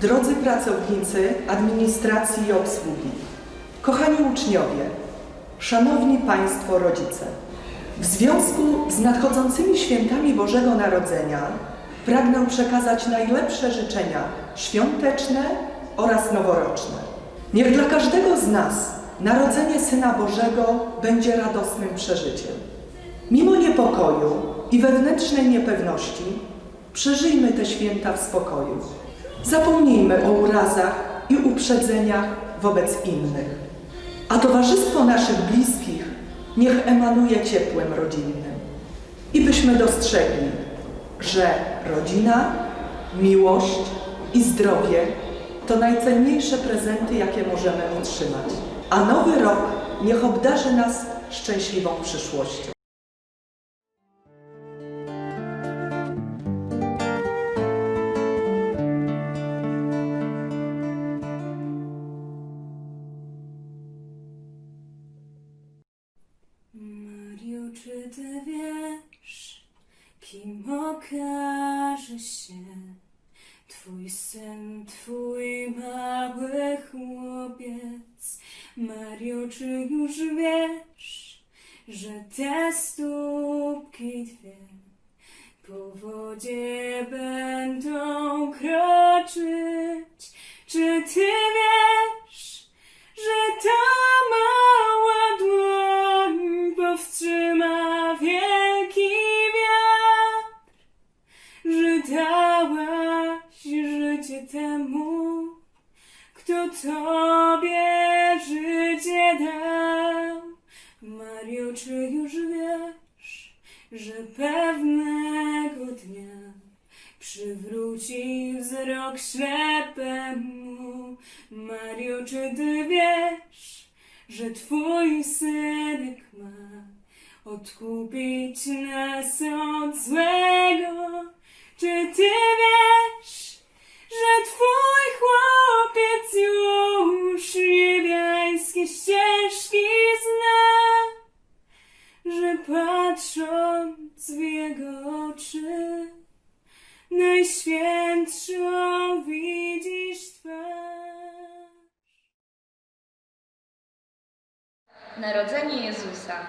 drodzy pracownicy administracji i obsługi, kochani uczniowie, szanowni Państwo rodzice. W związku z nadchodzącymi świętami Bożego Narodzenia pragnę przekazać najlepsze życzenia świąteczne oraz noworoczne. Niech dla każdego z nas narodzenie Syna Bożego będzie radosnym przeżyciem. Mimo niepokoju i wewnętrznej niepewności, przeżyjmy te święta w spokoju. Zapomnijmy o urazach i uprzedzeniach wobec innych. A towarzystwo naszych bliskich niech emanuje ciepłem rodzinnym. I byśmy dostrzegli, że rodzina, miłość i zdrowie to najcenniejsze prezenty, jakie możemy otrzymać. A nowy rok niech obdarzy nas szczęśliwą przyszłością. Się twój syn, twój mały chłopiec? Mario, czy już wiesz, że te stópki dwie po wodzie będą kroczyć? Czy ty wiesz, że ta mała dłoń powstrzyma tobie życie dał. Mario, czy już wiesz, że pewnego dnia przywróci wzrok ślepemu. Mario, czy ty wiesz, że twój synek ma odkupić nas od złego? Czy ty wiesz, że twój chłopiec już niebiańskie ścieżki zna? Że patrząc w jego oczy, najświętszą widzisz twarz. Narodzenie Jezusa.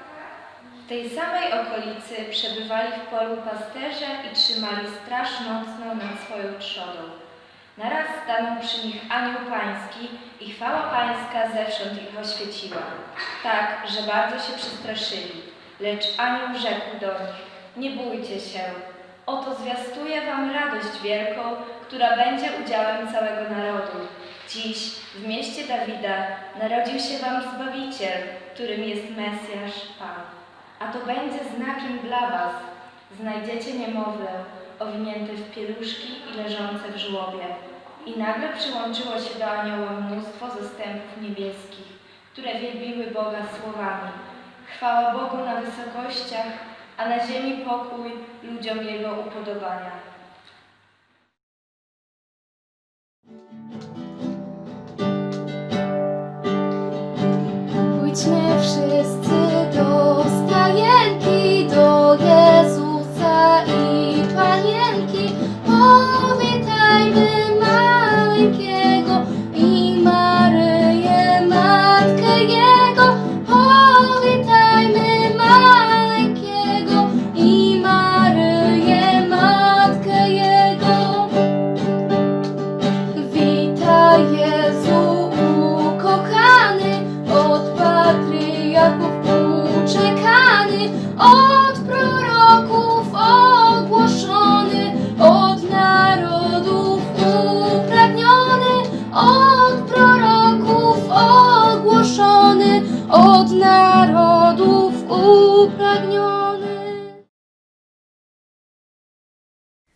Tej samej okolicy przebywali w polu pasterze i trzymali straż nocną nad swoją trzodą. Naraz stanął przy nich anioł pański i chwała pańska zewsząd ich oświeciła, tak, że bardzo się przestraszyli. Lecz anioł rzekł do nich, nie bójcie się, oto zwiastuję wam radość wielką, która będzie udziałem całego narodu. Dziś w mieście Dawida narodził się wam Zbawiciel, którym jest Mesjasz Pan. A to będzie znakiem dla was. Znajdziecie niemowlę, owinięte w pieluszki i leżące w żłobie. I nagle przyłączyło się do anioła mnóstwo zastępów niebieskich, które wielbiły Boga słowami. Chwała Bogu na wysokościach, a na ziemi pokój ludziom Jego upodobania. Pójdźmy wszyscy i Panienki.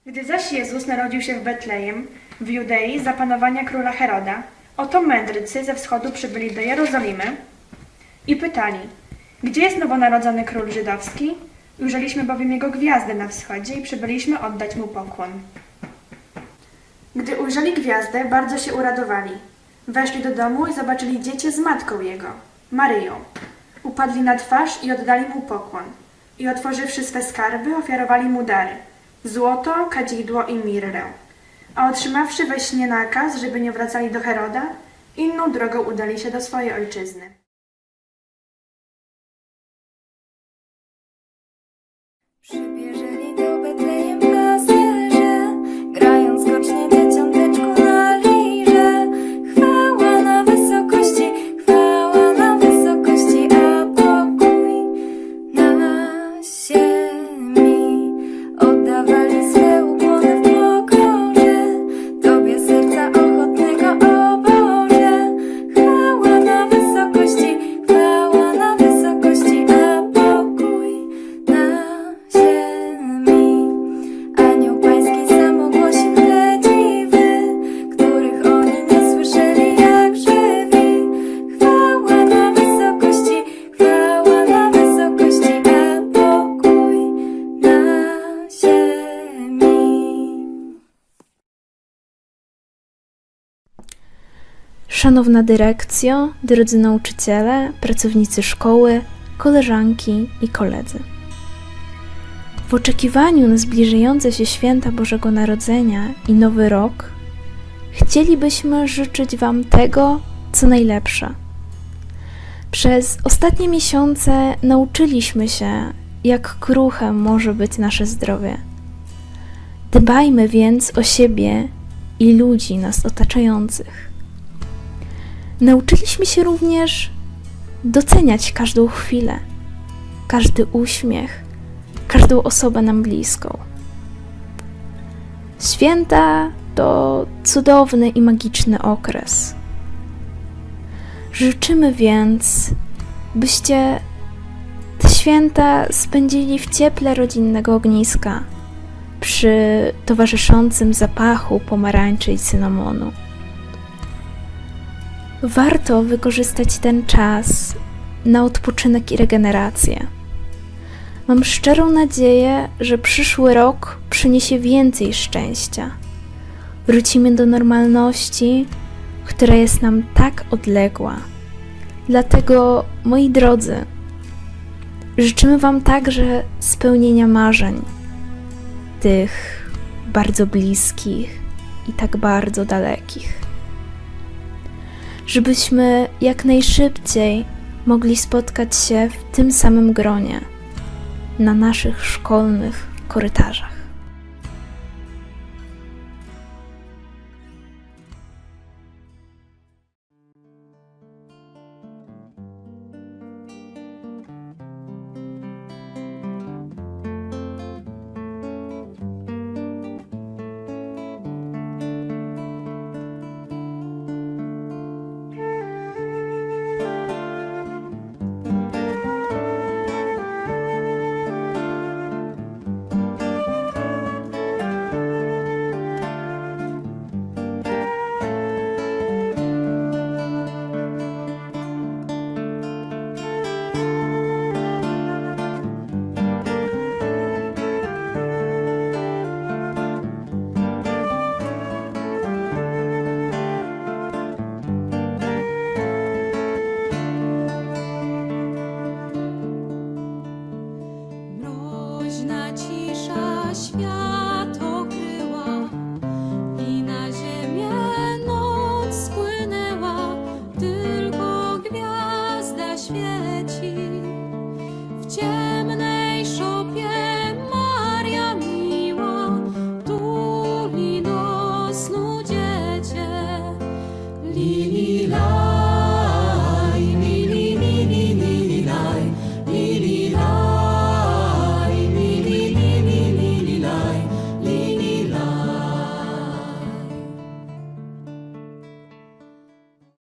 Gdy zaś Jezus narodził się w Betlejem, w Judei za panowania króla Heroda, oto mędrcy ze wschodu przybyli do Jerozolimy i pytali, gdzie jest nowonarodzony król żydowski? Ujrzeliśmy bowiem jego gwiazdę na wschodzie i przybyliśmy oddać mu pokłon. Gdy ujrzeli gwiazdę, bardzo się uradowali. Weszli do domu i zobaczyli dziecię z matką jego, Maryją. Upadli na twarz i oddali mu pokłon. I otworzywszy swe skarby, ofiarowali mu dary złoto, kadzidło i mirrę. A otrzymawszy we śnie nakaz, żeby nie wracali do Heroda, inną drogą udali się do swojej ojczyzny. Przybierzeli Szanowna dyrekcjo, drodzy nauczyciele, pracownicy szkoły, koleżanki i koledzy. W oczekiwaniu na zbliżające się święta Bożego Narodzenia i Nowy Rok, chcielibyśmy życzyć Wam tego, co najlepsze. Przez ostatnie miesiące nauczyliśmy się, jak kruche może być nasze zdrowie. Dbajmy więc o siebie i ludzi nas otaczających. Nauczyliśmy się również doceniać każdą chwilę, każdy uśmiech, każdą osobę nam bliską. Święta to cudowny i magiczny okres. Życzymy więc, byście te święta spędzili w cieple rodzinnego ogniska, przy towarzyszącym zapachu pomarańczy i cynamonu. Warto wykorzystać ten czas na odpoczynek i regenerację. Mam szczerą nadzieję, że przyszły rok przyniesie więcej szczęścia. Wrócimy do normalności, która jest nam tak odległa. Dlatego, moi drodzy, życzymy Wam także spełnienia marzeń, tych bardzo bliskich i tak bardzo dalekich żebyśmy jak najszybciej mogli spotkać się w tym samym gronie na naszych szkolnych korytarzach.